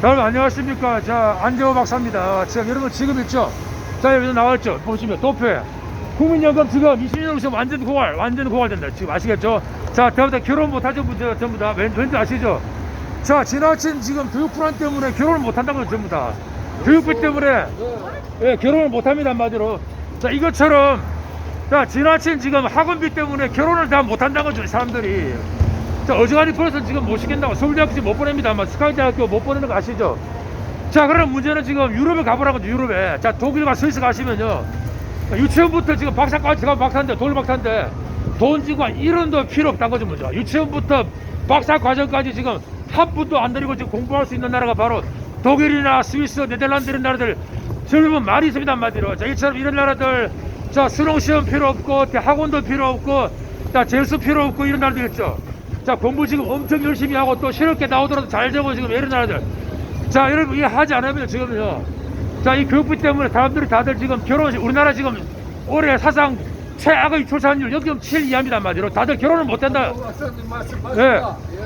여러분 안녕하십니까? 자 안재호 박사입니다. 자 여러분 지금 있죠? 자 여기 나왔죠? 보시면 도표에. 국민연금 지금 20년 지금 완전 고갈 완전 고갈된다. 지금 아시겠죠? 자 다음부터 결혼 못하신 분들 전부 다. 왠, 왠지 아시죠? 자 지나친 지금 교육 불안 때문에 결혼을 못한다는 거죠 전부 다. 교육비 때문에 예, 결혼을 못합니다 한마디로. 자 이것처럼 자 지나친 지금 학원비 때문에 결혼을 다 못한다는 거죠 사람들이 자 어지간히 벌써 지금 못 시킨다고 서울대학교 지금 못 보냅니다. 아마 스카이대학교 못 보내는 거 아시죠? 자 그럼 문제는 지금 유럽에 가보라고 유럽에. 자 독일과 스위스 가시면요. 유치원부터 지금 박사까지 제가 박사인데 독일 박사인데 돈한 1원도 필요 없다는 거죠 먼저 유치원부터 박사 과정까지 지금 한 푼도 안 들이고 지금 공부할 수 있는 나라가 바로 독일이나 스위스 네덜란드 이런 나라들 젊은 많이 있습니다 한마디로. 자 이처럼 이런 나라들 자 수능 시험 필요 없고 학원도 필요 없고 자 재수 필요 없고 이런 나라들 있죠 자 공부 지금 엄청 열심히 하고 또 실업계 나오더라도 잘 되고 지금 이런 나라들. 자 여러분 이해 하지 않으면 지금요. 자 이 교육비 때문에 사람들이 다들 지금 결혼 우리나라 지금 올해 사상 최악의 출산율 0.7 이하입니다 한마디로 다들 결혼을 못한다. 말씀 예.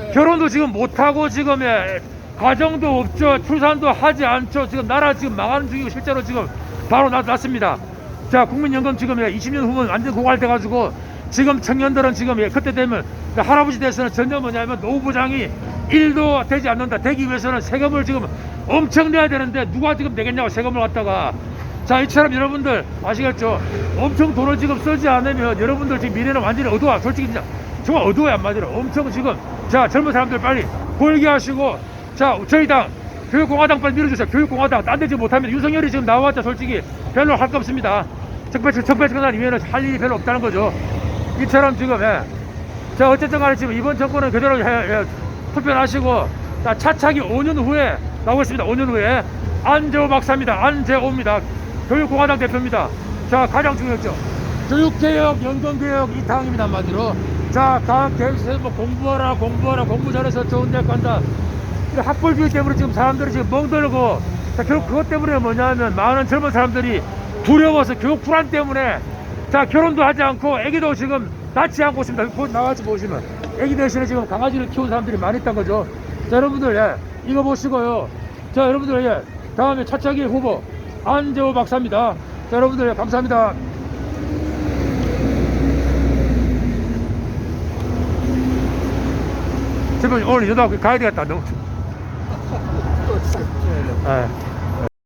예. 결혼도 지금 못하고 지금 예, 가정도 없죠. 출산도 하지 않죠. 지금 나라 지금 망하는 중이고 실제로 지금 바로 나, 났습니다. 자 국민연금 지금 예, 20년 후면 완전 고갈돼 가지고 지금 청년들은 지금 예, 그때 되면 할아버지 돼서는 전혀 뭐냐면 노후 보장이 1도 되지 않는다. 되기 위해서는 세금을 지금 엄청 내야 되는데 누가 지금 내겠냐고 세금을 갖다가. 자 이처럼 여러분들 아시겠죠? 엄청 돈을 지금 쓰지 않으면 여러분들 지금 미래는 완전히 어두워. 솔직히 진짜 정말 어두워요 한마디로. 엄청 지금. 자 젊은 사람들 빨리 골기하시고. 자 저희 당 교육공화당 빨리 밀어주세요. 교육공화당. 딴 데 지금 못하면 윤석열이 지금 나왔자 솔직히 별로 할 거 없습니다. 적폐 적폐 청산 이외에는 할 일이 별로 없다는 거죠 이처럼 지금 예. 자 어쨌든 간에 지금 이번 정권은 그대로 해, 예, 투표하시고 자 차차기 5년 후에 나오겠습니다. 5년 후에. 안재호 박사입니다. 안재호입니다. 교육공화당 대표입니다. 자 가장 중요했죠. 교육개혁 연금개혁 이 당입니다 한마디로. 자각 계획에서 뭐 공부하라 공부하라 공부 잘해서 좋은 대학 간다. 이 학벌주의 때문에 지금 사람들이 지금 멍들고 자 결국 그것 때문에 뭐냐면 많은 젊은 사람들이 두려워서 교육 불안 때문에 자 결혼도 하지 않고 애기도 지금 낳지 않고 있습니다. 보- 나와서 보시면 애기 대신에 지금 강아지를 키우는 사람들이 많이 있다는 거죠. 자 여러분들 예 이거 보시고요. 자 여러분들 예 다음에 차차기 후보 안재호 박사입니다. 자 여러분들 예, 감사합니다. 제발 오늘 여자 가야 되겠다. 너무 예.